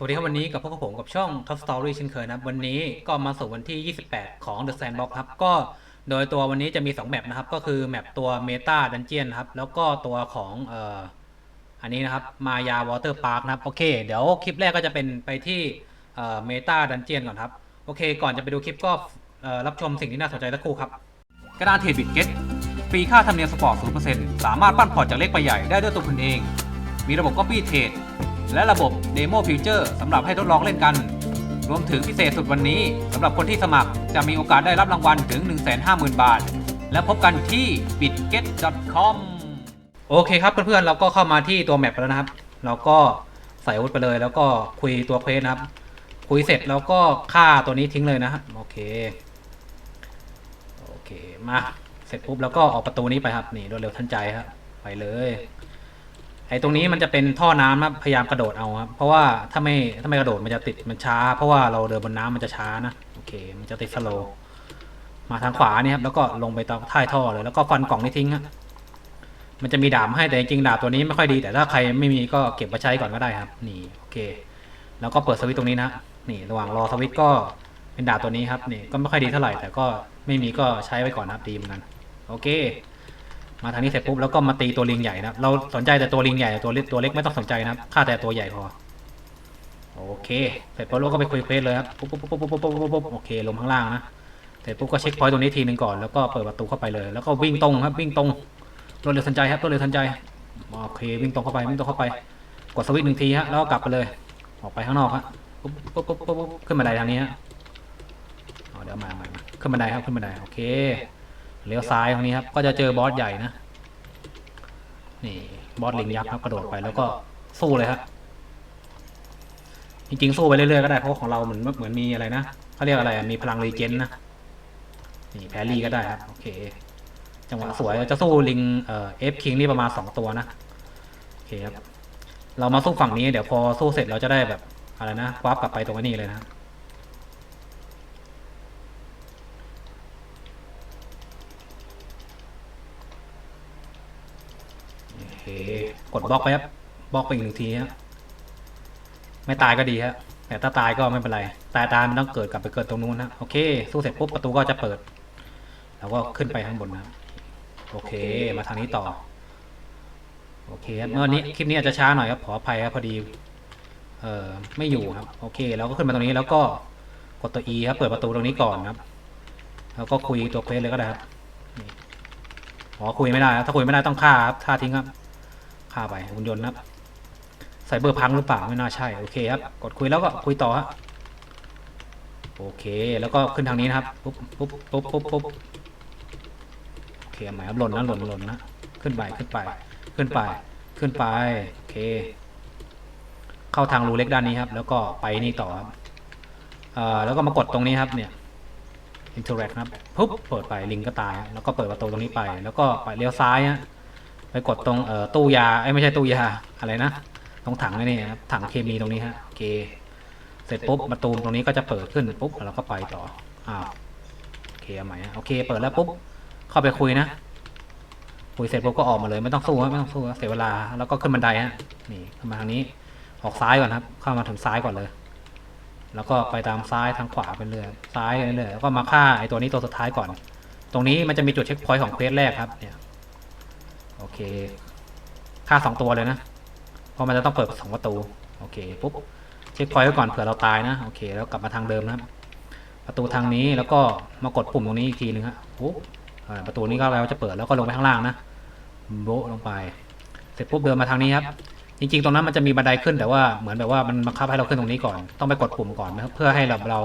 สวัสดีครับ วันนี้กับพวกผมกับช่อง Top Story เช่นเคยนะครับวันนี้ก็มาสู่วันที่ 28 ของ The Sandbox ครับ ก็โดยตัววันนี้จะมี 2 แมปนะครับ ก็คือแมปตัว Meta Dungeon ครับ แล้วก็ตัวของเอ่ออันนี้นะครับ Maya Water Park นะครับ โอเค เดี๋ยวคลิปแรกก็จะเป็นไปที่เอ่อ Meta Dungeon ก่อนครับ โอเค ก่อนจะไปดูคลิปก็เอ่อรับชมสิ่งที่น่าสนใจสักครู่ครับกระดานเทรดบิตเก็ตฟรีค่าธรรมเนียมสปอร์ต 0%สามารถปั้นพอร์ตจากเล็กไปใหญ่ได้ด้วยตัวคุณเอง มีระบบ Copy Trade และระบบ Demo Future สำหรับให้ทดลองเล่นกัน รวมถึงพิเศษสุดวันนี้สำหรับคนที่สมัครจะมีโอกาสได้รับรางวัลถึง 150,000 บาท และพบกันที่ bitget.com โอเคครับเพื่อนๆเราก็เข้ามาที่ตัวแมปแล้วนะครับ เราก็ใส่อาวุธไปเลย แล้วก็คุยตัวเควสนะครับ คุยเสร็จแล้วก็ฆ่าตัวนี้ทิ้งเลยนะฮะโอเคโอเคมาเสร็จปุ๊บแล้วก็ออกประตูนี้ไปครับนี่รวดเร็วทันใจครับไปเลย ไอ้ตรงนี้มันจะเป็นท่อน้ำครับพยายามกระโดดเอาครับเพราะว่าถ้าไม่ถ้าไม่กระโดดมันจะติดมันช้า เพราะว่าเราเดินบนน้ำมันจะช้านะโอเค มันจะติดสโลมาทางขวานี่ครับแล้วก็ลงไปตรงท้ายท่อเลยแล้วก็ฟันกล่องนี้ทิ้งฮะมันจะมีดาบให้แต่จริงๆดาบตัวนี้ไม่ค่อยดี แต่ถ้าใครไม่มีก็เก็บมาใช้ก่อนก็ได้ครับ นี่โอเค แล้วก็เปิดสวิตช์ตรงนี้นะนี่ระหว่างรอสวิตช์ก็เป็นดาบตัวนี้ครับนี่ก็ไม่ค่อยดีเท่าไหร่แต่ก็ไม่มีก็ใช้ไว้ก่อนนะครับดีเหมือนกันโอเค มาทางนี้เสร็จปุ๊บแล้วก็มาตีตัวลิงใหญ่นะเราสนใจแต่ตัวลิงใหญ่ตัวเล็กตัวเล็กไม่ต้องสนใจนะครับฆ่าแต่ตัวใหญ่พอโอเคเสร็จปุ๊บเราก็ไปคุยเควสเลยครับปุ๊บปุ๊บปุ๊บปุ๊บปุ๊บปุ๊บปุ๊บโอเคลงข้างล่างนะเสร็จปุ๊บก็เช็คพอยต์ตรงนี้ทีหนึ่งก่อนแล้วก็เปิดประตูเข้าไปเลย แล้วก็วิ่งตรงครับวิ่งตรงรวดเร็วทันใจครับรวดเร็วทันใจโอเควิ่งตรงเข้าไปวิ่งตรงเข้าไป กดสวิตช์หนึ่งทีฮะแล้วก็กลับไปเลย ออกไปข้างนอกฮะปุ๊บปุ๊บปุ๊บปุ๊บขึ้นบันไดทางนี้ฮะเดี๋ยวมาใหม่ขึ้นบันไดครับขึ้นบันไดโอเค เลี้ยวซ้ายตรงนี้ครับ ก็จะเจอบอสใหญ่นะ นี่บอสลิงยักษ์ครับกระโดดไปแล้วก็สู้เลยฮะจริงๆสู้ไปเรื่อยๆก็ได้เพราะของเราเหมือนเหมือนมีอะไรนะเขาเรียกอะไรมีพลังรีเจนนะนี่แพรี่ก็ได้ครับโอเค จังหวะสวยจะสู้ลิงเอ่อฟคิงนี่ประมาณสองตัวนะโอเคครับเรามาสู้ฝั่งนี้เดี๋ยวพอสู้เสร็จเราจะได้แบบอะไรนะวาร์ปกลับไปตรงนี้เลยนะ โอเค กดบล็อกไปครับบล็อกไปอีกหนึ่งทีฮะไม่ตายก็ดีฮะแต่ถ้าตายก็ไม่เป็นไร ตายตายมันต้องเกิดกลับไปเกิดตรงนู้นนะโอเค สู้เสร็จปุ๊บประตูก็จะเปิด แล้วก็ขึ้นไปข้างบนนะโอเค มาทางนี้ต่อ โอเคครับเมื่อนี้คลิปนี้อาจจะช้าหน่อยครับขออภัยครับพอดี เอ่อไม่อยู่ครับ โอเคแล้วก็ขึ้นมาตรงนี้แล้วก็กดตัว E ครับเปิดประตูตรงนี้ก่อนครับ แล้วก็คุยตัวเควสเลยก็ได้ครับอ๋อคุยไม่ได้ครับถ้าคุยไม่ได้ต้องฆ่าครับฆ่าทิ้งครับ ฆ่าไปหุ่นยนต์ครับไซเบอร์พังหรือเปล่าไม่น่าใช่โอเคครับกดคุยแล้วก็คุยต่อฮะโอเคแล้วก็ขึ้นทางนี้นะครับปุ๊บปุ๊บปุ๊บปุ๊บปุ๊บโอเคหมายครับหล่นนะหล่นหล่นนะขึ้นไปขึ้นไปขึ้นไปขึ้นไปโอเค เข้าทางรูเล็กด้านนี้ครับ แล้วก็ไปนี่ต่อครับเอ่อแล้วก็มากดตรงนี้ครับเนี่ย interact นะครับปุ๊บเปิดไปลิงก็ตาย แล้วก็เปิดประตูตรงนี้ไป แล้วก็ไปเลี้ยวซ้ายฮะ ไปกดตรงเอ่อตู้ยาไอ้ยไม่ใช่ตู้ยาอะไรนะตรงถังนี่ครับถังเคมีตรงนี้ฮะโอเคเสร็จปุ๊บประตูตรงนี้ก็จะเปิดขึ้นปุ๊บแล้วก็ไปต่ออ้าวโอเคเอาใหม่ะโอเค เปิดแล้วปุ๊บเข้าไปคุยนะคุยเสร็จปุ๊บก็ออกมาเลยไม่ต้องสู้ฮะไม่ต้องสู้ฮะเสียเวลาแล้วก็ขึ้นบันไดฮะนี่ขึ้นมาทางนี้ออกซ้ายก่อนครับ เข้ามาถึงซ้ายก่อนเลย แล้วก็ไปตามซ้ายทางขวาไปเรื่อยซ้ายเรื่อยแล้วก็มาฆ่าไอ้ตัวนี้ตัวสุดท้ายก่อน ตรงนี้มันจะมีจุดเช็คพอยต์ของเควสแรกครับเนี่ย โอเค ฆ่าสองตัวเลยนะ เพราะมันจะต้องเปิดสองประตู โอเค ปุ๊บ เช็คพอยต์ไว้ก่อนเผื่อเราตายนะ โอเค แล้วกลับมาทางเดิมนะครับ ประตูทางนี้แล้วก็มากดปุ่มตรงนี้อีกทีนึงฮะปุ๊บประตูนี้ก็แล้วจะเปิดแล้วก็ลงไปข้างล่างนะ โบลงไป เสร็จปุ๊บเดินมาทางนี้ครับ จริง ๆ ตรงนั้นมันจะมีบันไดขึ้นแต่ว่าเหมือนแบบว่ามันบังคับให้เราขึ้นตรงนี้ก่อน ต้องไปกดปุ่มก่อนนะเพื่อให้เรา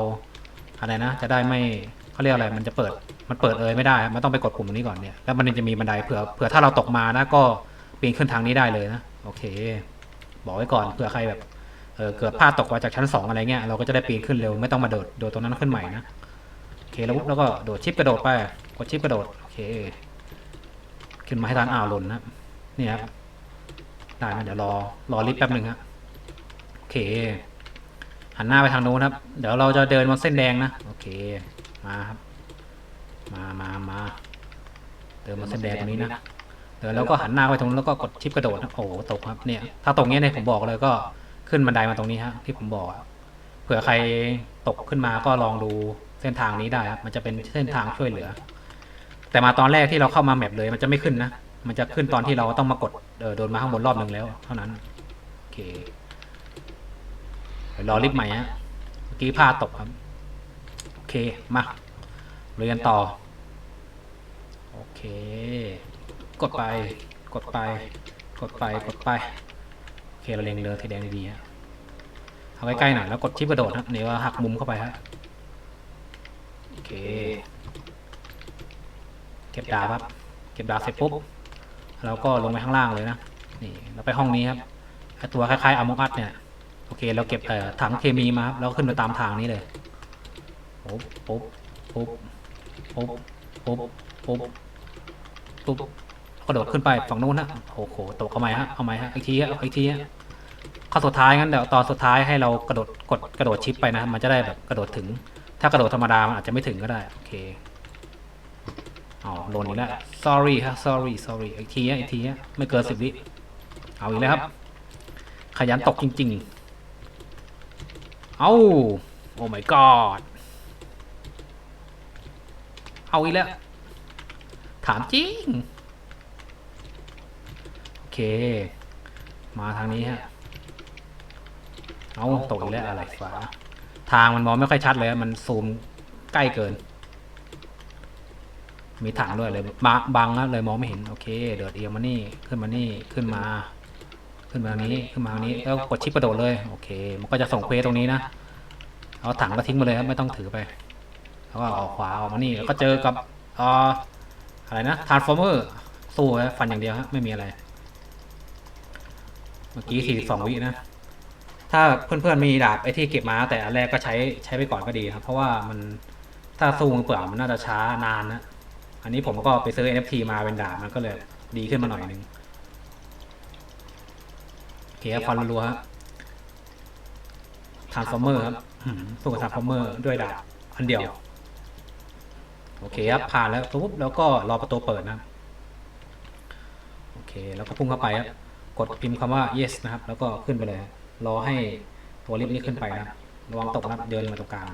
อะไรนะ จะได้ไม่เขาเรียกอะไร มันจะเปิด มันเปิดเอยไม่ได้ครับมันต้องไปกดปุ่มตรงนี้ก่อนเนี่ย แล้วมันจะมีบันไดเผื่อ เผื่อถ้าเราตกมานะก็ปีนขึ้นทางนี้ได้เลยนะ โอเค บอกไว้ก่อนเผื่อใครแบบ เออเกิดพลาดตกมาจากชั้นสองอะไรเงี้ย เราก็จะได้ปีนขึ้นเร็ว ไม่ต้องมาโดด โดดตรงนั้นขึ้นใหม่นะ โอเค แล้วปุ๊บแล้วก็โดดชิปกระโดดไป กดชิปกระโดด โอเค ขึ้นมาให้ทานอ่าวหล่นนะ นี่ครับ ได้ไหมเดี๋ยวรอ รอลิฟต์แป๊บหนึ่งฮะโอเค หันหน้าไปทางโน้นครับ เดี๋ยวเราจะเดินบนเส้นแดงนะ โอเค มาครับ มามามาเดินบนเส้นแดงตรงนี้นะเดินแล้วก็หันหน้าไปตรงนู้นแล้วก็กดชิปกระโดดนะโอ้โหตกครับเนี่ย ถ้าตรงเนี้ยเนี่ยผมบอกเลยก็ขึ้นบันไดมาตรงนี้ฮะที่ผมบอกอะเผื่อใครตกขึ้นมาก็ลองดูเส้นทางนี้ได้ครับมันจะเป็นเส้นทางช่วยเหลือ แต่มาตอนแรกที่เราเข้ามาแมปเลยมันจะไม่ขึ้นนะมันจะขึ้นตอนที่เราต้องมากดเออโดนมาข้างบนรอบหนึ่งแล้ว เท่านั้นโอเคเดี๋ยวรอลิฟต์ใหม่ฮะเมื่อกี้พลาดตกครับ โอเค มาเรียนต่อ โอเค กดไป กดไป กดไป กดไป โอเค เราเล็งเรือสีแดงดีๆฮะเอาใกล้ๆหน่อยแล้วกดชิปกระโดดนะเดี๋ยวหักมุมเข้าไปฮะ โอเค เก็บดาบครับ เก็บดาบเสร็จปุ๊บ เราก็ลงไปข้างล่างเลยนะ นี่เราไปห้องนี้ครับไอ้ตัวคล้ายๆอมอัตเนี่ย โอเค เราเก็บเอ่อถังเคมีมาครับแล้วก็ขึ้นไปตามทางนี้เลยปุ๊บปุ๊บปุ๊บปุ๊บปุ๊บ ปุ๊บปุ๊บกระโดดขึ้นไปฝั่งนู้นนะโอ้โหตกเอาไหมฮะเอาไหมฮะอีกทีฮะอีกทีฮะข้อสุดท้ายงั้นเดี๋ยวตอนสุดท้ายให้เรากระโดดกดกระโดดชิปไปนะ มันจะได้แบบกระโดดถึง ถ้ากระโดดธรรมดามันอาจจะไม่ถึงก็ได้โอเคอ๋อโดนอีกแล้ว sorry ฮะ sorry sorry อีกทีฮะอีกทีฮะไม่เกินสิบวิเอาอีกแล้วครับ ขยันตกจริง ๆ เอาโอ้ my god เอาอีกแล้ว ถามจริง โอเค มาทางนี้ฮะ เอาตกอีกแล้วอะไรฟ้า ทางมันมองไม่ค่อยชัดเลย มันซูมใกล้เกิน มีถังด้วยเลยมาบังแล้วเลยมองไม่เห็น โอเค เดินเอียงมานี่ ขึ้นมานี่ ขึ้นมา ขึ้นมาทางนี้ ขึ้นมาทางนี้ แล้วกดชิปกระโดดเลย โอเค มันก็จะส่งเควสตรงนี้นะ เอาถังก็ทิ้งมาเลยครับ ไม่ต้องถือไป แล้วก็ออกขวาออกมานี่ แล้วก็เจอกับอ่อ อะไรนะทาร์ฟอร์เมอร์สู้ฮะฟันอย่างเดียวฮะไม่มีอะไร เมื่อกี้สี่สองวินะ ถ้าเพื่อนๆมีดาบไอ้ที่เก็บมาแต่อันแรกก็ใช้ใช้ไปก่อนก็ดีครับ เพราะว่ามันถ้าสู้มือเปล่ามันน่าจะช้านานนะ อันนี้ผมก็ไปซื้อ NFT มาเป็นดาบมันก็เลยดีขึ้นมาหน่อยหนึงโอเคครับฟันรัวๆฮะทาร์ฟอร์เมอร์ครับอืมสู้กับทาร์ฟอร์เมอร์ด้วยดาบอันเดียว โอเคครับผ่านแล้วปุ๊บแล้วก็รอประตูเปิดนะโอเคแล้วก็พุ่งเข้าไปครับกดพิมพ์คำว่า yes นะครับ แล้วก็ขึ้นไปเลยครับรอให้ตัวลิฟต์นี้ขึ้นไปนะครับระวังตกนะครับเดินมาตรงกลาง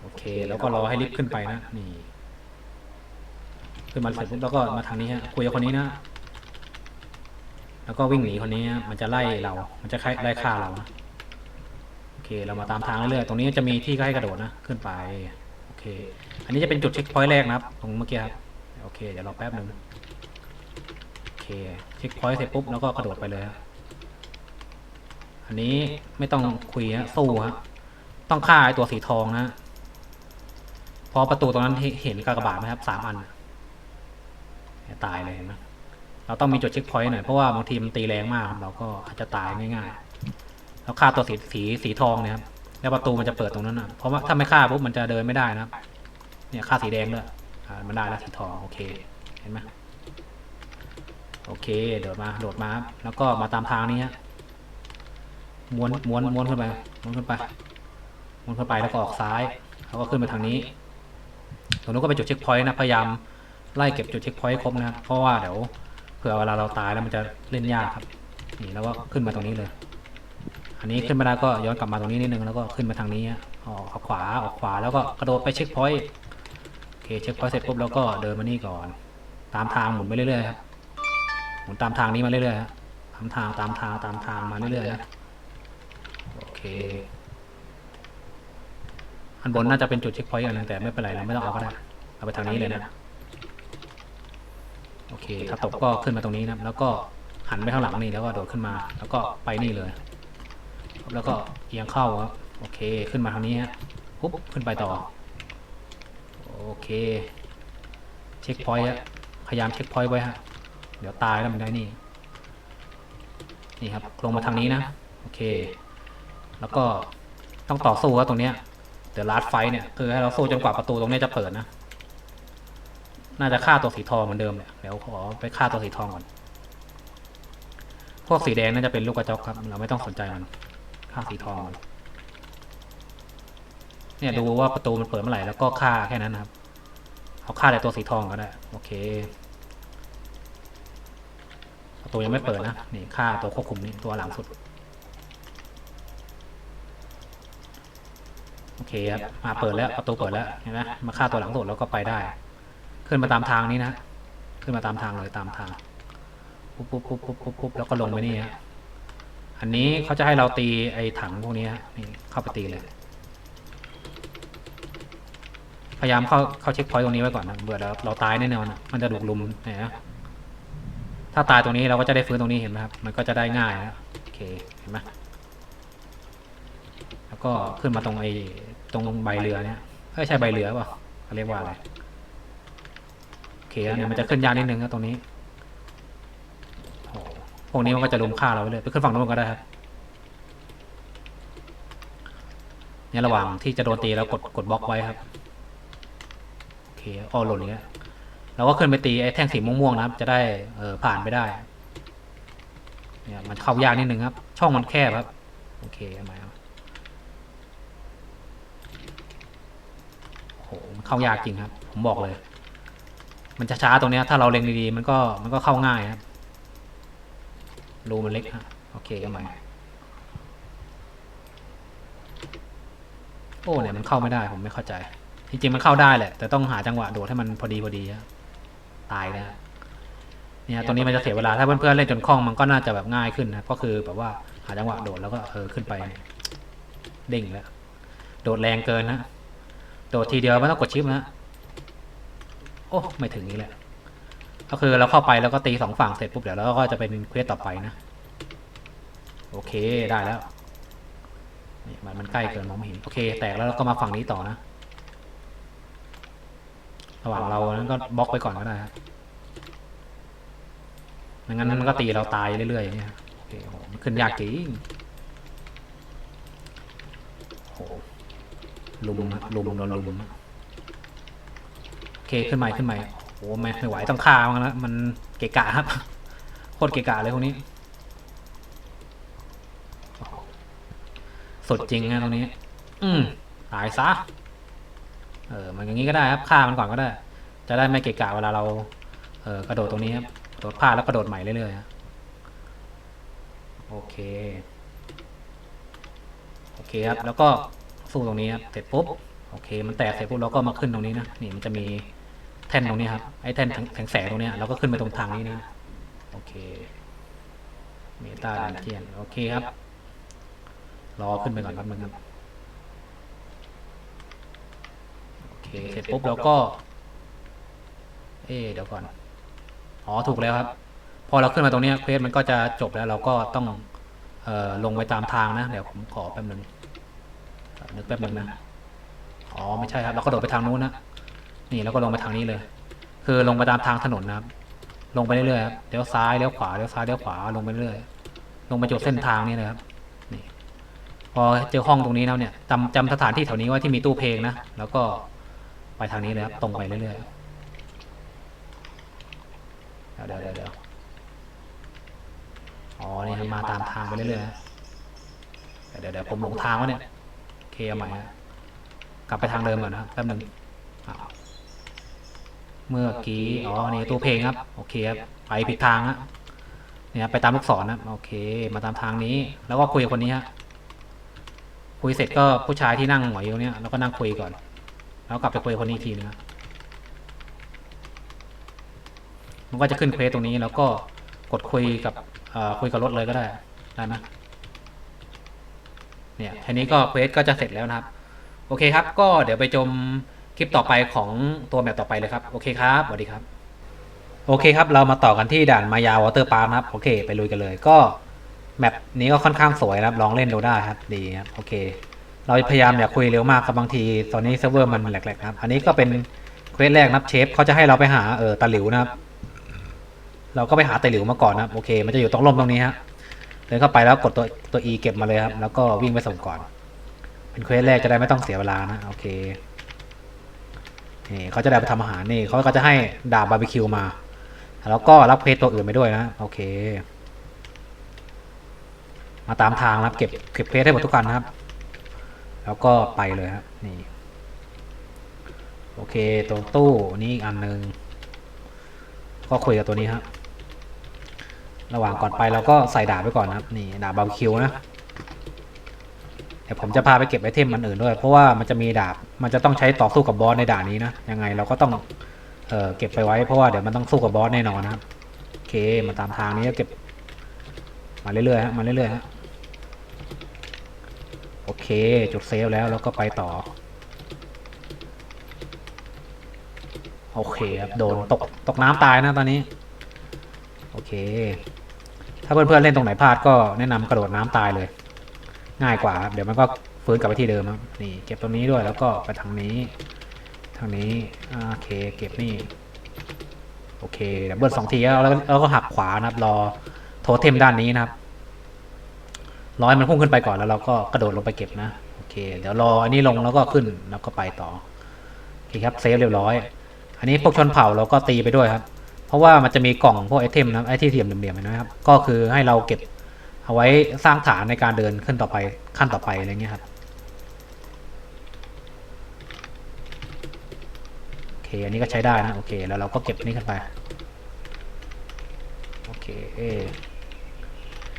โอเค แล้วก็รอให้ลิฟต์ขึ้นไปนะนี่ขึ้นมาเสร็จปุ๊บแล้วก็มาทางนี้ฮะคุยกับคนนี้นะ แล้วก็วิ่งหนีคนนี้ฮะมันจะไล่เรา มันจะไล่ฆ่าเรานะโอเค เรามาตามทางเรื่อยๆตรงนี้จะมีที่ให้กระโดดนะ ขึ้นไปโอเคอันนี้จะเป็นจุดเช็คพอยต์แรกนะครับ ตรงเมื่อกี้ครับ โอเค เดี๋ยวรอแป๊บหนึ่งโอเค เช็คพอยต์เสร็จปุ๊บแล้วก็กระโดดไปเลยอันนี้ไม่ต้องคุยฮะสู้ฮะต้องฆ่าไอตัวสีทองนะ พอประตูตรงนั้นเห็นเห็นกากบาทไหมครับสามอัน ตายเลยนไหมเราต้องมีจุดเช็คพอยต์หน่อยเพราะว่าบางทีมันตีแรงมาก เราก็อาจจะตายง่ายๆ แล้วฆ่าตัวสีสีสีทองเนี่ยครับ แล้วประตูมันจะเปิดตรงนั้นนะเพราะว่าถ้าไม่ฆ่าปุ๊บมันจะเดินไม่ได้นะครับเนี่ยฆ่าสีแดงด้วยอ่ามันได้แล้วสีทองโอเคเห็นไหมโอเคโดดมาโดดมาครับแล้วก็มาตามทางนี้ฮะม้วนม้วนม้วนขึ้นไปม้วนขึ้นไปม้วนขึ้นไปแล้วก็ออกซ้ายแล้วก็ขึ้นมาทางนี้ตรงนู้นก็เป็นจุดเช็คพอยต์นะพยายามไล่เก็บจุดเช็คพอยต์ครบนะเพราะว่าเดี๋ยวเผื่อเวลาเราตายแล้วมันจะเล่นยากครับนี่แล้วก็ขึ้นมาตรงนี้เลย อันนี้ขึ้นมาได้ก็ย้อนกลับมาตรงนี้นิดนึงแล้วก็ขึ้นมาทางนี้ออกขวาออกขวาแล้วก็กระโดดไปเช็คพอยต์โอเคเช็คพอยต์เสร็จปุ๊บแล้วก็เดินมานี่ก่อน ตามทางหมุนไปเรื่อยๆครับหมุนตามทางนี้มาเรื่อยๆฮะตามทางตามทางตามทางมาเรื่อยๆนะโอเคอันบนน่าจะเป็นจุดเช็คพอยต์อันหนึงแต่ไม่เป็นไรเราไม่ต้องเอาก็ได้เอาไปทางนี้เลยนะโอเคถ้าตกก็ขึ้นมาตรงนี้นะแล้วก็หันไปข้างหลังนี่แล้วก็โดดขึ้นมา แล้วก็ไปนี่เลย แล้วก็เอียงเข้าครับ โอเคขึ้นมาทางนี้ฮะปุ๊บขึ้นไปต่อ โอเค เช็คพอยต์ฮะพยายามเช็คพอยต์ไว้ฮะ เดี๋ยวตายแล้วมันได้นี่ นี่ครับ ลงมาทางนี้นะ โอเค แล้วก็ต้องต่อสู้ครับตรงเนี้ยเดี๋ยวลาดไฟเนี่ยคือให้เราสู้จนกว่าประตูตรงนี้จะเปิดนะ น่าจะฆ่าตัวสีทองเหมือนเดิมเนี่ยเดี๋ยวขอไปฆ่าตัวสีทองก่อน พวกสีแดงน่าจะเป็นลูกกระจอกครับ เราไม่ต้องสนใจมัน ฆ่าสีทองก่อนเนี่ยดูว่าประตูมันเปิดเมื่อไหร่แล้วก็ฆ่าแค่นั้นนะครับ เอาฆ่าแต่ตัวสีทองก็ได้ โอเค ประตูยังไม่เปิดนะ นี่ค่าตัวควบคุมนี่ตัวหลังสุด โอเคครับ มาเปิดแล้วประตูเปิดแล้วเห็นไหมมาฆ่าตัวหลังสุดแล้วก็ไปได้ ขึ้นมาตามทางนี้นะ ขึ้นมาตามทางเลยตามทาง ปุ๊บปุ๊บปุ๊บปุ๊บปุ๊บปุ๊บแล้วก็ลงไปนี่ฮะ อันนี้เขาจะให้เราตีไอ้ถังพวกนี้ฮะนี่เข้าไปตีเลย พยายามเข้าเข้าเช็คพอยต์ตรงนี้ไว้ก่อนนะเบื่อแล้วเราตายแน่นอนอะมันจะถูกลุมเห็นไหมถ้าตายตรงนี้เราก็จะได้ฟื้นตรงนี้เห็นไหมครับ มันก็จะได้ง่ายนะโอเคเห็นไหมแล้วก็ขึ้นมาตรงไอ้ตรงใบเรือเนี่ยเอ้ใช่ใบเรือเปล่าเขาเรียกว่าอะไรโอเคอันเนี่ยมันจะขึ้นยากนิดนึงนะตรงนี้ พวกนี้มันก็จะลุมฆ่าเราไปเลยไปขึ้นฝั่งโน้นก็ได้ครับเนี่ยระหว่างที่จะโดนตีเรากดกดบล็อกไว้ครับโอเคอ้อหล่นอย่างเงี้ยเราก็ขึ้นไปตีไอ้แท่งสีม่วงๆนะครับ จะได้เออผ่านไปได้เนี่ยมันเข้ายากนิดนึงครับ ช่องมันแคบครับ โอเคทำไมครับโอ้โหมันเข้ายากจริงครับ ผมบอกเลย มันจะช้าตรงเนี้ยถ้าเราเล็งดีๆมันก็มันก็เข้าง่ายครับ รูมันเล็กฮะโอเคทำไมโอ้เนี่ยมันเข้าไม่ได้ผมไม่เข้าใจ จริงๆมันเข้าได้แหละ แต่ต้องหาจังหวะโดดให้มันพอดีพอดีอะตายนะเนี่ยตรงนี้มันจะเสียเวลาถ้าเพื่อนๆเล่นจนคล่องมันก็น่าจะแบบง่ายขึ้นนะก็คือแบบว่าหาจังหวะโดดแล้วก็เออขึ้นไปเด้งแล้วโดดแรงเกินนะโดดทีเดียวไม่ต้องกดชิปนะโอ้ไม่ถึงนี้แหละ ก็คือเราเข้าไปแล้วก็ตีสองฝั่งเสร็จปุ๊บเดี๋ยวเราก็จะเป็นเควสต่อไปนะ โอเคได้แล้วนี่มันมันใกล้เกินมองไม่เห็นโอเค แตกแล้วเราก็มาฝั่งนี้ต่อนะ ระหว่างเรานั้นก็บล็อกไปก่อนก็ได้ครับไม่งั้นมันก็ตีเราตายเรื่อยๆอย่างเงี้ยโอเคโอ้โหมันขึ้นยากจริงโอ้โหลุมอะลุมโดนลุมโอเคขึ้นใหม่ขึ้นใหม่ โอ้โหไม่ไม่ไหวต้องฆ่ามันแล้วมันเกะกะครับโคตรเกะกะเลยพวกนี้สุดจริงนะตรงนี้ อืมตายซะเออมันอย่างนี้ก็ได้ครับฆ่ามันก่อนก็ได้ จะได้ไม่เกะกะเวลาเรา เออกระโดดตรงนี้ครับกระโดดพลาดแล้วกระโดดใหม่เรื่อยๆโอเคโอเคครับแล้วก็สู้ตรงนี้ครับเสร็จปุ๊บโอเค มันแตกเสร็จปุ๊บเราก็มาขึ้นตรงนี้นะนี่มันจะมี แท่นตรงนี้ครับไอ้แท่นแสงแสตรงเนี้ยเราก็ขึ้นไปตรงทางนี้นะโอเคเมตาดันเจียนโอเคครับ รอขึ้นไปก่อนแป๊บนึงครับโอเคเสร็จปุ๊บเราก็ เอ๊เดี๋ยวก่อนอ๋อถูกแล้วครับ พอเราขึ้นมาตรงเนี้ยเควสมันก็จะจบแล้วเราก็ต้องเอ่อลงไปตามทางนะ เดี๋ยวผมขอแป๊บนึงนึกแป๊บนึงนะอ๋อไม่ใช่ครับ เราก็โดดไปทางนู้นนะ นี่แล้วก็ลงไปทางนี้เลย คือลงไปตามทางถนนนะครับ ลงไปเรื่อยๆครับเลี้ยวซ้ายเลี้ยวขวาเลี้ยวซ้ายเลี้ยวขวาลงไปเรื่อยลงไปจุดเส้นทางนี้เลยครับ นี่ พอเจอห้องตรงนี้แล้วเนี่ยจำจำสถานที่แถวนี้ไว่าที่มีตู้เพลงนะแล้วก็ไปทางนี้เลยครับตรงไปเรื่อยๆเดี๋ยวเดี๋ยวเดี๋ยวเดี๋ยวอ๋อนี่มาตามทางไปเรื่อยๆเดี๋ยวเดี๋ยวผมหลงทางวะเนี่ยเคอาใหม่ฮะกลับไปทางเดิมก่อนนะแป๊บหนึ่ง เมื่อกี้ อ๋อ นี่ตู้เพลงครับ โอเคครับ ไปผิดทางฮะเนี่ยไปตามลูกศรนะโอเค มาตามทางนี้ แล้วก็คุยกับคนนี้ฮะ คุยเสร็จก็ผู้ชายที่นั่งหงอยอยู่เนี้ยแล้วก็นั่งคุยก่อน แล้วกลับไปคุยกับคนนี้อีกทีนึงครับมันก็จะขึ้นเควสตรงนี้แล้วก็กดคุยกับคุยกับรถเลยก็ได้ได้ไหมเนี่ยทีนี้ก็เควสก็จะเสร็จแล้วนะครับ โอเคครับ ก็เดี๋ยวไปชม คลิปต่อไปของตัวแมปต่อไปเลยครับ โอเคครับสวัสดีครับ โอเคครับ เรามาต่อกันที่ด่านมายาวอเตอร์พาร์คนะครับ โอเค ไปลุยกันเลย ก็แมปนี้ก็ค่อนข้างสวยนะครับ ลองเล่นดูได้ครับ ดีครับ โอเค เราพยายามอย่าคุยเร็วมากครับบางที ตอนนี้เซิร์ฟเวอร์มันแหลกๆนะครับ อันนี้ก็เป็นเควสแรกนะครับ เชฟเขาจะให้เราไปหาเออตาหลิวนะครับ เราก็ไปหาตาหลิวมาก่อนนะครับ โอเค มันจะอยู่ตรงร่มตรงนี้ฮะ เดินเข้าไปแล้วกดตัวตัว E เก็บมาเลยครับ แล้วก็วิ่งไปส่งก่อน เป็นเควสแรกจะได้ไม่ต้องเสียเวลานะ โอเค นี่เขาจะได้ไปทำอาหารนี่เขาก็จะให้ดาบบาร์บีคิวมา แล้วก็รับเควสตัวอื่นไปด้วยนะ โอเค มาตามทางนะครับ เก็บเก็บเควสให้หมดทุกกันนะครับ แล้วก็ไปเลยครับนี่ โอเคตรงตู้นี่อีกอันหนึ่งก็คุยกับตัวนี้ครับระหว่างก่อนไปเราก็ใส่ดาบไปก่อนนะครับ นี่ดาบบาร์บีคิวนะ เดี๋ยวผมจะพาไปเก็บไอเทมมันอื่นด้วย เพราะว่ามันจะมีดาบ มันจะต้องใช้ต่อสู้กับบอสในด่านนี้นะ ยังไงเราก็ต้องเออเก็บไปไว้ เพราะว่าเดี๋ยวมันต้องสู้กับบอสแน่นอนนะครับโอเค มาตามทางนี้ก็เก็บ มาเรื่อยๆฮะ มาเรื่อยๆฮะ โอเค จุดเซฟแล้วแล้วก็ไปต่อ โอเคครับ โดนตกตกน้ำตายนะตอนนี้ โอเค ถ้าเพื่อนๆเล่นตรงไหนพลาดก็แนะนำกระโดดน้ำตายเลย ง่ายกว่าครับเดี๋ยวมันก็ฟื้นกลับไปที่เดิมครับนี่เก็บตรงนี้ด้วยแล้วก็ไปทางนี้ ทางนี้โอเคเก็บนี่โอเคดับเบิลสองทีแล้วแล้วก็หักขวานะครับ รอโทเทมด้านนี้นะครับรอให้มันพุ่งขึ้นไปก่อนแล้วเราก็กระโดดลงไปเก็บนะโอเค เดี๋ยวรออันนี้ลงแล้วก็ขึ้นแล้วก็ไปต่อโอเคครับเซฟเรียบร้อย อันนี้พวกชนเผ่าเราก็ตีไปด้วยครับ เพราะว่ามันจะมีกล่องพวกไอเทมนะไอที่เทียมเหลี่ยมๆนะครับ ก็คือให้เราเก็บ เอาไว้สร้างฐานในการเดินขึ้นต่อไปขั้นต่อไปอะไรเงี้ยครับโอเคอันนี้ก็ใช้ได้นะโอเคแล้วเราก็เก็บนี่ขึ้นไปโอเค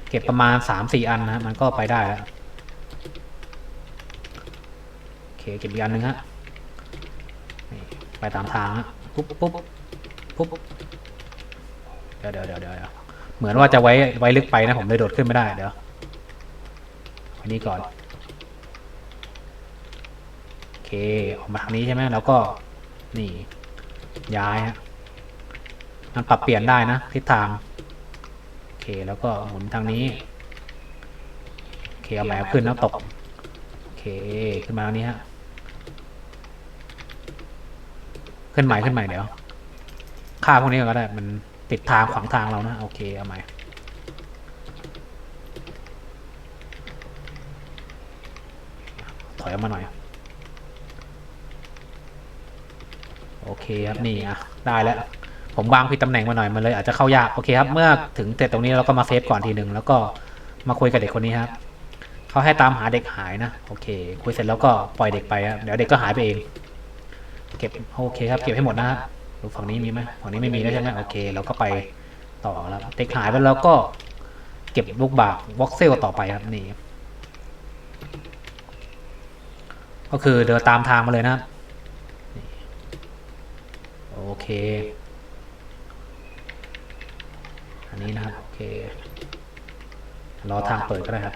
เก็บประมาณสามสี่อันนะมันก็ไปได้แล้วโอเคเก็บอีกอันหนึ่งฮะไปตามทางฮะปุ๊บปุ๊บปุ๊บเดี๋ยวเดี๋ยวเดี๋ยว เหมือนว่าจะไว้ไว้ลึกไปนะผมเลยโดดขึ้นไม่ได้เดี๋ยวอันนี้ก่อน โอเค ออกมาทางนี้ใช่ไหมแล้วก็ นี่ ย้ายฮะมันปรับเปลี่ยนได้นะทิศทาง โอเคแล้วก็หมุนทางนี้ โอเคเอาแหมขึ้นแล้วตก โอเคขึ้นมาทางนี้ฮะ ขึ้นใหม่ขึ้นใหม่เดี๋ยว ค่าพวกนี้ก็ได้มัน ติดทางขวางทางเรานะ โอเค เอาใหม่ถอยออกมาหน่อย โอเคครับนี่อะได้แล้ว ผมวางผิดตำแหน่งมาหน่อยมันเลยอาจจะเข้ายาก โอเคครับ เมื่อถึงเสร็จตรงนี้เราก็มาเซฟก่อนทีหนึ่งแล้วก็มาคุยกับเด็กคนนี้ครับเขาให้ตามหาเด็กหายนะ โอเค คุยเสร็จแล้วก็ปล่อยเด็กไปครับเดี๋ยวเด็กก็หายไปเอง เก็บโอเคครับ เก็บให้หมดนะฮะ ดูฝั่งนี้มีไหมฝั่งนี้ไม่มีแล้วใช่ไหมโอเคเราก็ไปต่อแล้วเด็กหายไปแล้วก็เก็บลูกบากวอกเซลต่อไปครับนี่ก็คือเดินตามทางมาเลยนะครับโอเค อันนี้นะครับโอเครอทางเปิดก็ได้ครับ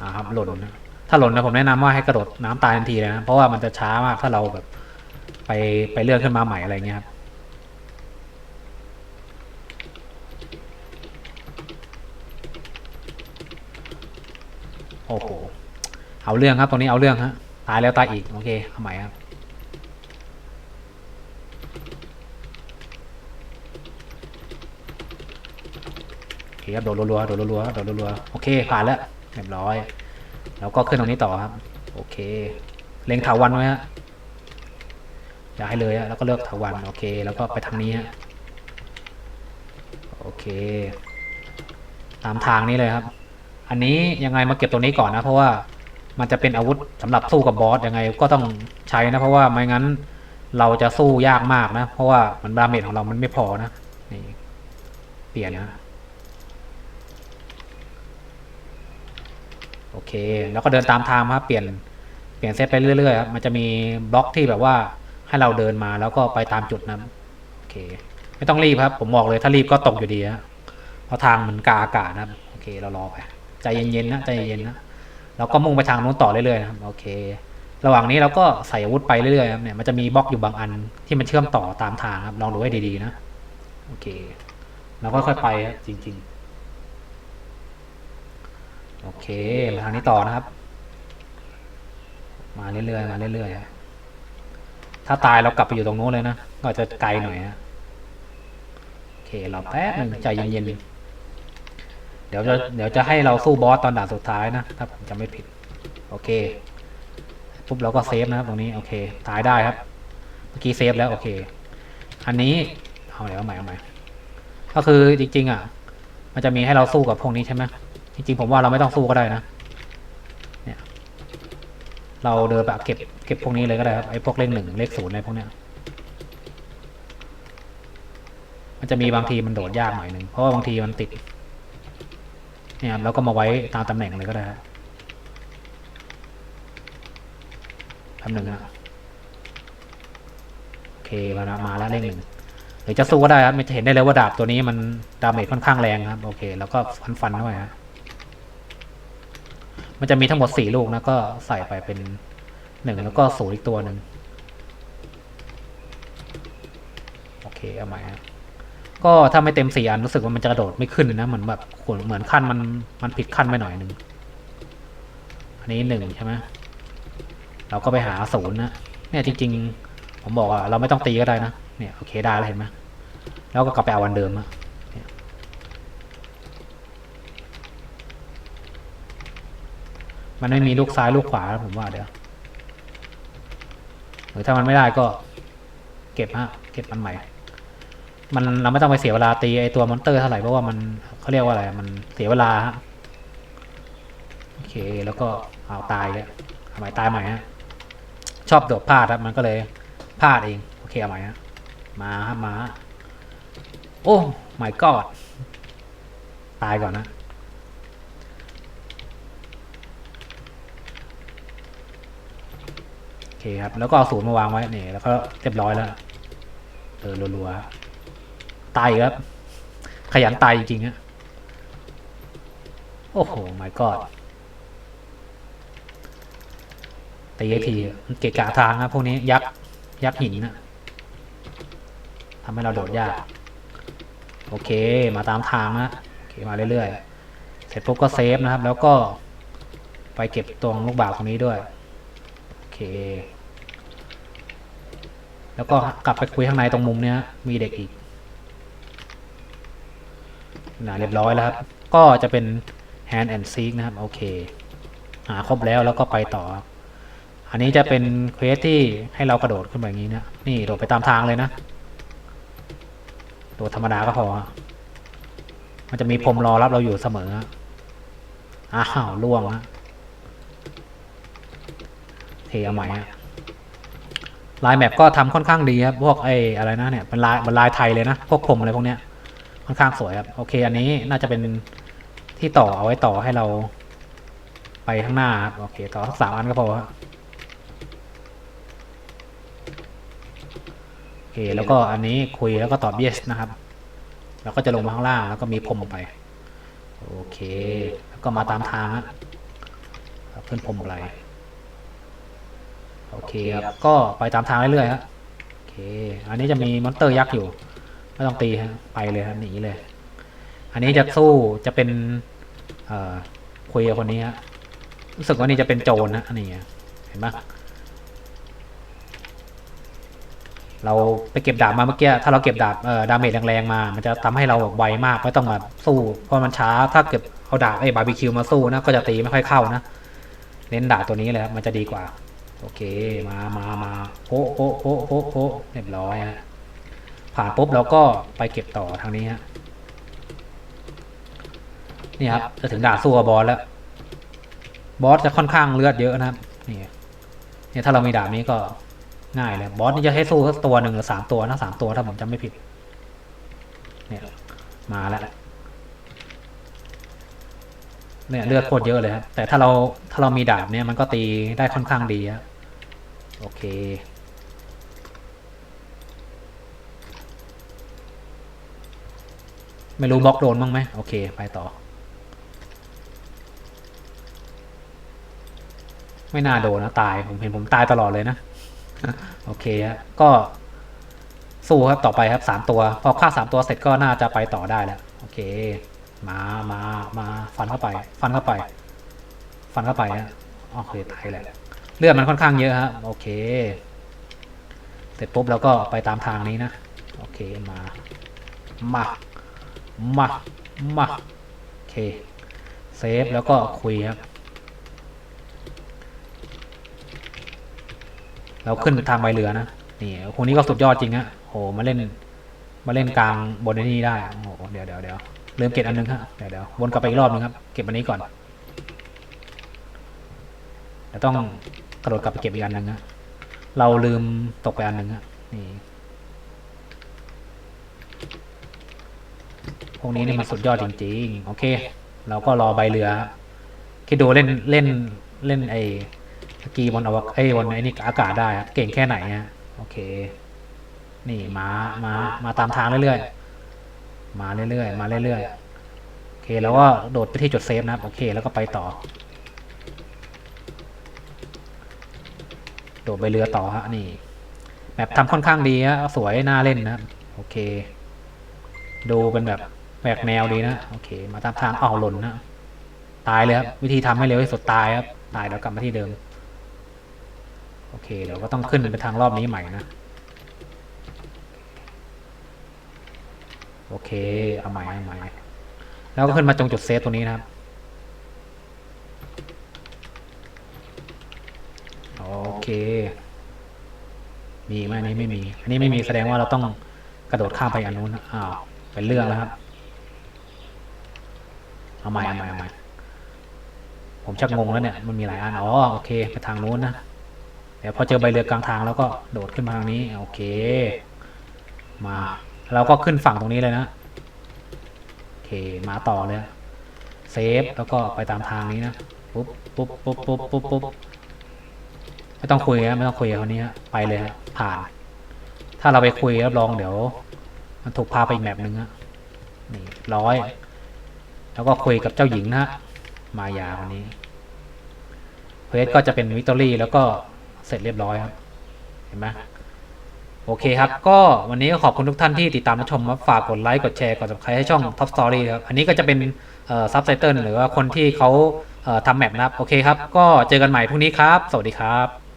อ่าครับหล่นนะถ้าหล่นนะผมแนะนำว่าให้กระโดดน้ำตายทันทีเลยนะเพราะว่ามันจะช้ามากถ้าเราแบบ ไปไปเลื่อนขึ้นมาใหม่อะไรเงี้ยครับโอ้โห เอาเรื่องครับตรงนี้เอาเรื่องฮะ ตายแล้วตายอีก โอเคเอาใหม่ครับ โอเคครับโดดรัวๆโดดรัวๆโดดรัวๆโอเค ผ่านแล้วเรียบร้อย แล้วก็ขึ้นตรงนี้ต่อครับ โอเค เล็งถาวันไว้ฮะ ย่าให้เลยฮะแล้วก็เลือกถาวันโอเค แล้วก็ไปทางนี้โอเค ตามทางนี้เลยครับ อันนี้ยังไงมาเก็บตรงนี้ก่อนนะ เพราะว่ามันจะเป็นอาวุธสำหรับสู้กับบอสยังไงก็ต้องใช้นะเพราะว่าไม่งั้นเราจะสู้ยากมากนะ เพราะว่ามันดาเมจของเรามันไม่พอนะนี่เปลี่ยนนะโอเค แล้วก็เดินตามทางครับเปลี่ยนเปลี่ยนเซตไปเรื่อยๆครับมันจะมีบล็อกที่แบบว่า ให้เราเดินมาแล้วก็ไปตามจุดนั้นโอเค ไม่ต้องรีบครับ ผมบอกเลยถ้ารีบก็ตกอยู่ดีฮะเพราะทางมันกาอากาศนะครับโอเคเรารอไปใจเย็นๆนะใจเย็นๆนะแล้วก็มุ่งไปทางนู้นต่อเรื่อยๆนะครับโอเค ระหว่างนี้เราก็ใส่อาวุธไปเรื่อยๆครับเนี่ยมันจะมีบล็อกอยู่บางอันที่มันเชื่อมต่อตามทางครับลองดูให้ดีๆนะโอเคเราก็ค่อยไปครับจริง ๆ โอเคมาทางนี้ต่อนะครับ มาเรื่อยๆมาเรื่อยๆ ถ้าตายเรากลับไปอยู่ตรงนู้นเลยนะ ก็จะไกลหน่อยฮะโอเคเราแป๊บหนึ่งใจเย็นๆ เดี๋ยวจะเดี๋ยวจะให้เราสู้บอสตอนด่านสุดท้ายนะ ถ้าผมจำไม่ผิด โอเค ปุ๊บเราก็เซฟนะครับตรงนี้ โอเค ตายได้ครับ เมื่อกี้เซฟแล้ว โอเค อันนี้ เอาเดี๋ยวเอาใหม่เอาใหม่ ก็คือจริง ๆ อะ มันจะมีให้เราสู้กับพวกนี้ใช่ไหมจริงๆ ผมว่าเราไม่ต้องสู้ก็ได้นะ เนี่ย เราเดินแบบเก็บ เก็บพวกนี้เลยก็ได้ครับไอ้พวกเลขหนึ่งเลขศูนย์อะไรพวกเนี้ยมันจะมีบางทีมันโดดยากหน่อยหนึ่งเพราะว่าบางทีมันติด เนี่ยเราก็มาไว้ตามตำแหน่งเลยก็ได้ครับทำหนึ่งนะโอเคมาแล้วมาแล้วเลขหนึ่งหรือจะสู้ก็ได้ครับมันจะเห็นได้เลยว่าดาบตัวนี้มันดาเมจค่อนข้างแรงครับโอเค แล้วก็ฟันฟันๆเข้าไปฮะมันจะมีทั้งหมดสี่ลูกนะก็ใส่ไปเป็น หนึ่งแล้วก็ศูนย์อีกตัวหนึ่งโอเคเอาใหม่ฮะก็ถ้าไม่เต็มสี่อันรู้สึกว่ามันจะกระโดดไม่ขึ้นนะเหมือนแบบเหมือนขั้นมันมันผิดขั้นไปหน่อยหนึ่งอันนี้หนึ่งใช่ไหมเราก็ไปหาศูนย์นะเนี่ยจริง ๆ ผมบอกว่าเราไม่ต้องตีก็ได้นะเนี่ยโอเคได้แล้วเห็นไหมแล้วก็กลับไปเอาวันเดิมอะมันไม่มีลูกซ้ายลูกขวาผมว่าเดี๋ยว รือถ้ามันไม่ได้ก็ เก็บฮะเก็บมันใหม่ มันเราไม่ต้องไปเสียเวลาตีไอตัวมอนเตอร์เท่าไหร่เพราะว่ามันเขาเรียกว่าอะไรมันเสียเวลาฮะโอเคแล้วก็เอาตายแล้วเอาใหม่ตายใหม่ฮะชอบโดดพลาดครับมันก็เลยพลาดเองโอเคเอาใหม่ฮะมาฮะมา โอ้ my god ตายก่อนนะ โอ เคครับ แล้วก็เอาศูนย์มาวางไว้นี่แล้วก็เรียบร้อยแล้ว เออรัวๆตายอีกครับ ขยันตายจริงๆฮะโอ้โห my god ตีไอทีเกะกะทางนะพวกนี้ยักษ์ยักษ์หินนะทำให้เราโดดยาก โอเค มาตามทางนะโอเคมาเรื่อยๆ เสร็จปุ๊บก็เซฟนะครับ แล้วก็ไปเก็บตรงลูกบาศก์ตรงนี้ด้วย เค แล้วก็กลับไปคุยข้างในตรงมุมเนี้ย มีเด็กอีกนะเรียบร้อยแล้วครับ ก็จะเป็น hand and seek นะครับ โอเค หาครบแล้วแล้วก็ไปต่อ อันนี้จะเป็นเควสที่ให้เรากระโดดขึ้นไปอย่างนี้นะ นี่โดดไปตามทางเลยนะ โดดธรรมดาก็พอ มันจะมีพรมรอรับเราอยู่เสมออ้าวล่วงฮะ เทเอาใหม่ฮะลายแมปก็ทำค่อนข้างดีครับ พวกไอ้อะไรนะเนี่ยเป็นลายเป็นลายไทยเลยนะ พวกพรมอะไรพวกเนี้ย ค่อนข้างสวยครับ โอเค อันนี้น่าจะเป็นที่ต่อเอาไว้ต่อให้เรา ไปข้างหน้าครับ โอเค ต่อสักสามอันก็พอครับโอเค แล้วก็อันนี้คุยแล้วก็ตอบ yes นะครับ แล้วก็จะลงมาข้างล่างแล้วก็มีพรมออกไป โอเค แล้วก็มาตามทางฮะเพื่อนพรมอะไร โอเคครับก็ไปตามทางเรื่อยๆฮะโอเค อันนี้จะมีมอนเตอร์ยักษ์อยู่ไม่ต้องตีฮะไปเลยฮะหนีเลย อันนี้จะสู้จะเป็นเอ่อคุยกับคนนี้ฮะรู้สึกว่านี่จะเป็นโจรนะอันนี้อะเห็นปะเราไปเก็บดาบมาเมื่อกี้ถ้าเราเก็บดาบเอ่อดาเมจแรงๆมา มันจะทำให้เราแบบไวมากไม่ต้องมาสู้ เพราะมันช้าถ้าเก็บเอาดาบไอ้บาร์บีคิวมาสู้นะก็จะตีไม่ค่อยเข้านะเน้นดาบตัวนี้เลยครับมันจะดีกว่า โอเคมามามาโป๊ะโป๊ะโป๊ะโป๊ะโป๊ะเรียบร้อยฮะผ่านปุ๊บเราก็ไปเก็บต่อทางนี้ฮะนี่ครับจะถึงด่านสู้กับบอสแล้วบอสจะค่อนข้างเลือดเยอะนะครับนี่เนี่ยถ้าเรามีดาบนี้ก็ง่ายเลยบอสนี่จะให้สู้สักตัวหนึ่งหรือสามตัวนะสามตัวถ้าผมจำไม่ผิดเนี่ยมาแล้ว เนี่ยเลือดโคตรเยอะเลยครับแต่ถ้าเราถ้าเรามีดาบเนี่ยมันก็ตีได้ค่อนข้างดีครับโอเค ไม่รู้บล็อกโดนบ้างไหมโอเค ไปต่อ ไม่น่าโดนนะตายผมเห็นผมตายตลอดเลยนะ โอเคฮะก็สู้ครับต่อไปครับสามตัว พอฆ่าสามตัวเสร็จก็น่าจะไปต่อได้แล้ว โอเค มามามาฟันเข้าไป ฟันเข้าไป ฟันเข้าไปฮะโอเคตายแหละเลือดมันค่อนข้างเยอะฮะโอเค เสร็จปุ๊บแล้วก็ไปตามทางนี้นะโอเคมามามามาโอเคเซฟแล้วก็คุยครับ เราขึ้นทางใบเรือนะนี่คนนี้ก็สุดยอดจริงฮะโหมาเล่นมาเล่นกลางบนนี่ได้โอ้โหเดี๋ยวเดี๋ยวเดี๋ยว ลืมเก็บอันนึงฮะเดี๋ยวเดี๋ยววนกลับไปอีกรอบนึงครับ เก็บอันนี้ก่อนเดี๋ยวต้องกระโดดกลับไปเก็บอีกอันนึงฮะเราลืมตกไปอันนึงฮะนี่พวกนี้นี่มันสุดยอดจริงๆ โอเค เราก็รอใบเรือ คิดดูเล่นเล่นเล่นไอ้สกีบนอวกไอ้บนไอ้นี่อากาศได้ เก่งแค่ไหนฮะโอเค นี่มามามาตามทางเรื่อยๆ มาเรื่อยๆ มาเรื่อยๆ โอเค แล้วก็โดดไปที่จุดเซฟนะครับ โอเค แล้วก็ไปต่อ โดดไปเรือต่อฮะ นี่ แบบทำค่อนข้างดีฮะ สวย น่าเล่นนะครับโอเค ดูเป็นแบบแหวกแนวดีนะ โอเค มาตามทางอ้าวหล่นนะ ตายเลยครับ วิธีทำให้เร็วที่สุดตายครับ ตายแล้วกลับมาที่เดิม โอเค เดี๋ยวก็ต้องขึ้นไปทางรอบนี้ใหม่นะ โอเค เอาใหม่เอาใหม่แล้วก็ขึ้นมาตรงจุดเซฟตรงนี้นะครับ โอเค มีไหมอันนี้ไม่มี อันนี้ไม่มีแสดงว่าเราต้องกระโดดข้ามไปอันนู้นอ้าว เป็นเรื่องแล้วครับ เอาใหม่เอาใหม่เอาใหม่ผมชักงงแล้วเนี่ย มันมีหลายอัน อ๋อ โอเค ไปทางนู้นนะ เดี๋ยวพอเจอใบเรือกลางทางแล้วก็โดดขึ้นมาทางนี้ โอเค มา เราก็ขึ้นฝั่งตรงนี้เลยนะ โอเค มาต่อเลย เซฟ แล้วก็ไปตามทางนี้นะ ปุ๊บ ปุ๊บ ปุ๊บ ปุ๊บ ปุ๊บปุ๊บไม่ต้องคุยนะไม่ต้องคุยกับคนนี้ไปเลยผ่าน ถ้าเราไปคุยรับรองเดี๋ยว มันถูกพาไปอีกแมปหนึ่งฮะนี่ร้อย แล้วก็คุยกับเจ้าหญิงนะฮะมายาวันนี้เควสก็จะเป็นวิตอรี่แล้วก็เสร็จเรียบร้อยครับ เห็นไหม โอเคครับ ก็วันนี้ก็ขอบคุณทุกท่านที่ติดตามรับชมฝากกดไลค์ กดแชร์ กด subscribe ให้ช่อง Top Story ครับ อันนี้ก็จะเป็นซับไตเติลหรือว่าคนที่เขาทำแมปนะครับ โอเคครับ ก็เจอกันใหม่พรุ่งนี้ครับ สวัสดีครับ